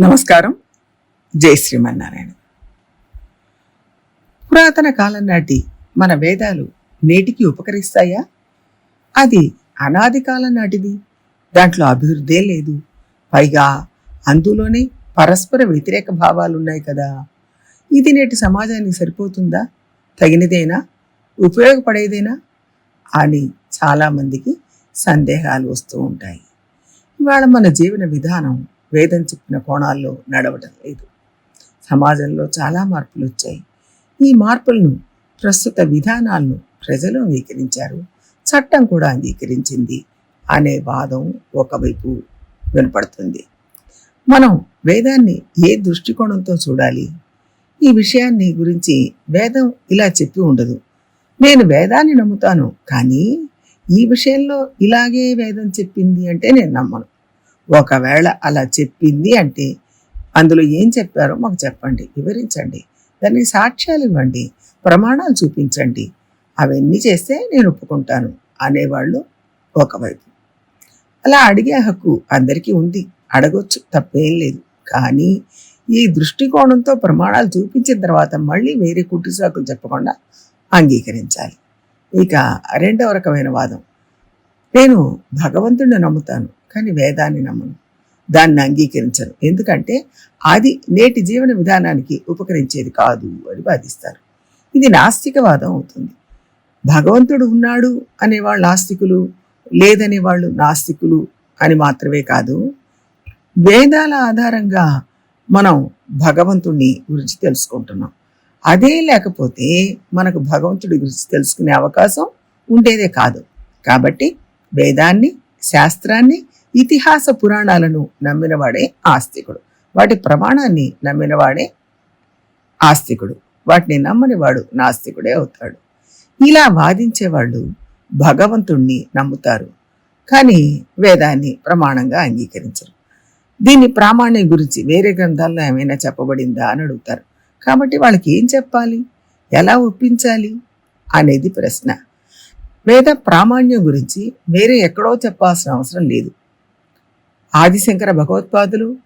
నమస్కారం. జై శ్రీమన్నారాయణ. పురాతన కాలం నాటి మన వేదాలు నేటికి ఉపకరిస్తాయా? అది అనాది కాలం నాటిది. దాంట్లో అభివృద్ధే లేదు. పైగా అందులోనే పరస్పర వ్యతిరేక భావాలు ఉన్నాయి కదా. ఇది నేటి సమాజానికి సరిపోతుందా? తగినదేనా? ఉపయోగపడేదేనా? అని చాలామందికి సందేహాలు వస్తూ ఉంటాయి. ఇవాళ మన జీవన విధానం వేదం చెప్పిన కోణాల్లో నడవటం లేదు. సమాజంలో చాలా మార్పులు వచ్చాయి. ఈ మార్పులను ప్రస్తుత విధానాలను ప్రజలు అంగీకరించారు. చట్టం కూడా అంగీకరించింది అనే వాదం ఒకవైపు వినపడుతుంది. మనం వేదాన్ని ఏ దృష్టికోణంతో చూడాలి? ఈ విషయాన్ని గురించి వేదం ఇలా చెప్పి ఉండదు. నేను వేదాన్ని నమ్ముతాను కానీ ఈ విషయంలో ఇలాగే వేదం చెప్పింది అంటే నేను నమ్మను. ఒకవేళ అలా చెప్పింది అంటే అందులో ఏం చెప్పారో మాకు చెప్పండి వివరించండి. దాన్ని సాక్ష్యాలు ఇవ్వండి ప్రమాణాలు చూపించండి. అవన్నీ చేస్తే నేను ఒప్పుకుంటాను అనేవాళ్ళు ఒకవైపు. అలా అడిగే హక్కు అందరికీ ఉంది అడగొచ్చు తప్పేం లేదు. కానీ ఈ దృష్టికోణంతో ప్రమాణాలు చూపించిన తర్వాత మళ్ళీ వేరే కుట్టి సాకులు చెప్పకుండా అంగీకరించాలి. ఇక రెండవ రకమైన వాదం. నేను భగవంతుడిని నమ్ముతాను కానీ వేదాన్ని నమ్మను. దాన్ని అంగీకరించను. ఎందుకంటే అది నేటి జీవన విధానానికి ఉపకరించేది కాదు అని వాదిస్తారు. ఇది నాస్తికవాదం అవుతుంది. భగవంతుడు ఉన్నాడు అనేవాళ్ళు నాస్తికులు లేదనే వాళ్ళు నాస్తికులు అని మాత్రమే కాదు వేదాల ఆధారంగా మనం భగవంతుడిని గురించి తెలుసుకుంటున్నాం. అదే లేకపోతే మనకు భగవంతుడి గురించి తెలుసుకునే అవకాశం ఉండేదే కాదు. కాబట్టి వేదాన్ని శాస్త్రాన్ని ఇతిహాస పురాణాలను నమ్మినవాడే ఆస్తికుడు. వాటి ప్రమాణాన్ని నమ్మినవాడే ఆస్తికుడు. వాటిని నమ్మనివాడు నాస్తికుడే అవుతాడు. ఇలా వాదించేవాళ్ళు భగవంతుణ్ణి నమ్ముతారు. కానీ వేదాన్ని ప్రమాణంగా అంగీకరించరు. దీని ప్రామాణ్యం గురించి వేరే గ్రంథాల్లో ఏమైనా చెప్పబడిందా అని అడుగుతారు. కాబట్టి వాళ్ళకి ఏం చెప్పాలి? ఎలా ఒప్పించాలి? అనేది ప్రశ్న. వేద ప్రామాణ్యం గురించి వేరే ఎక్కడో చెప్పాల్సిన అవసరం లేదు. ఆదిశంకర భగవత్పాదులు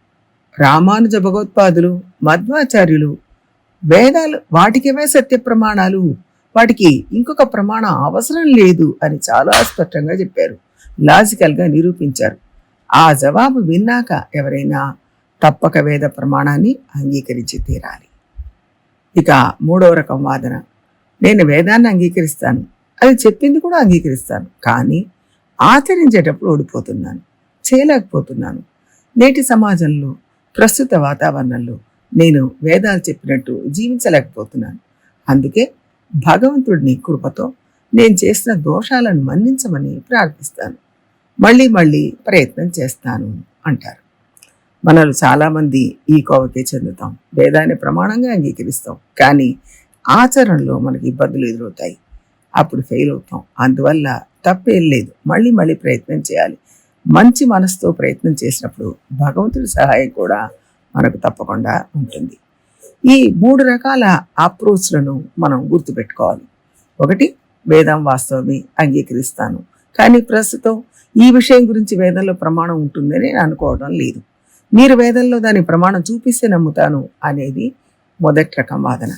రామానుజ భగవత్పాదులు మధ్వాచార్యులు వేదాలు వాటికివే సత్య ప్రమాణాలు? వాటికి ఇంకొక ప్రమాణం అవసరం లేదు అని చాలా స్పష్టంగా చెప్పారు. లాజికల్గా నిరూపించారు. ఆ జవాబు విన్నాక ఎవరైనా తప్పక వేద ప్రమాణాన్ని అంగీకరించి తీరాలి. ఇక మూడవ రకం వాదన. నేను వేదాన్ని అంగీకరిస్తాను. అది చెప్పింది కూడా అంగీకరిస్తాను. కానీ ఆచరించేటప్పుడు ఓడిపోతున్నాను. చేయలేకపోతున్నాను. నేటి సమాజంలో ప్రస్తుత వాతావరణంలో నేను వేదాలు చెప్పినట్టు జీవించలేకపోతున్నాను. అందుకే భగవంతుడిని కృపతో నేను చేసిన దోషాలను మన్నించమని ప్రార్థిస్తాను. మళ్ళీ మళ్ళీ ప్రయత్నం చేస్తాను అంటారు. మనలో చాలామంది ఈ కోవకే చెందుతాం. వేదాన్ని ప్రమాణంగా అంగీకరిస్తాం. కానీ ఆచరణలో మనకి ఇబ్బందులు ఎదురవుతాయి. అప్పుడు ఫెయిల్ అవుతాం. అందువల్ల తప్పేం లేదు. మళ్ళీ మళ్ళీ ప్రయత్నం చేయాలి. మంచి మనసుతో ప్రయత్నం చేసినప్పుడు భగవంతుడి సహాయం కూడా మనకు తప్పకుండా ఉంటుంది. ఈ మూడు రకాల అప్రోచ్లను మనం గుర్తుపెట్టుకోవాలి. ఒకటి వేదం వాస్తవమే అంగీకరిస్తాను. కానీ ప్రస్తుతం ఈ విషయం గురించి వేదంలో ప్రమాణం ఉంటుందని నేను అనుకోవడం లేదు. మీరు వేదంలో దాని ప్రమాణం చూపిస్తే నమ్ముతాను అనేది మొదటి రకం వాదన.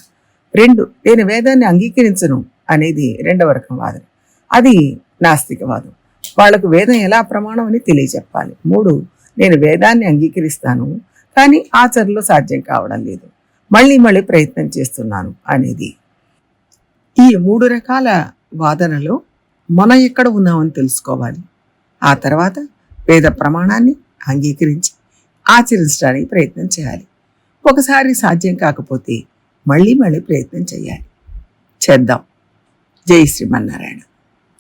రెండు నేను వేదాన్ని అంగీకరించను అనేది రెండవ రకం వాదన. అది నాస్తికవాదం. వాళ్ళకు వేదం ఎలా ప్రమాణం అని తెలియచెప్పాలి మూడు నేను వేదాన్ని అంగీకరిస్తాను కానీ ఆచరణలో సాధ్యం కావడం లేదు. మళ్ళీ మళ్ళీ ప్రయత్నం చేస్తున్నాను అనేది. ఈ మూడు రకాల వాదనలో మనం ఎక్కడ ఉన్నామని తెలుసుకోవాలి. ఆ తర్వాత వేద ప్రమాణాన్ని అంగీకరించి ఆచరించడానికి ప్రయత్నం చేయాలి. ఒకసారి సాధ్యం కాకపోతే మళ్ళీ మళ్ళీ ప్రయత్నం చేయాలి. చేద్దాం. జై శ్రీమన్నారాయణ.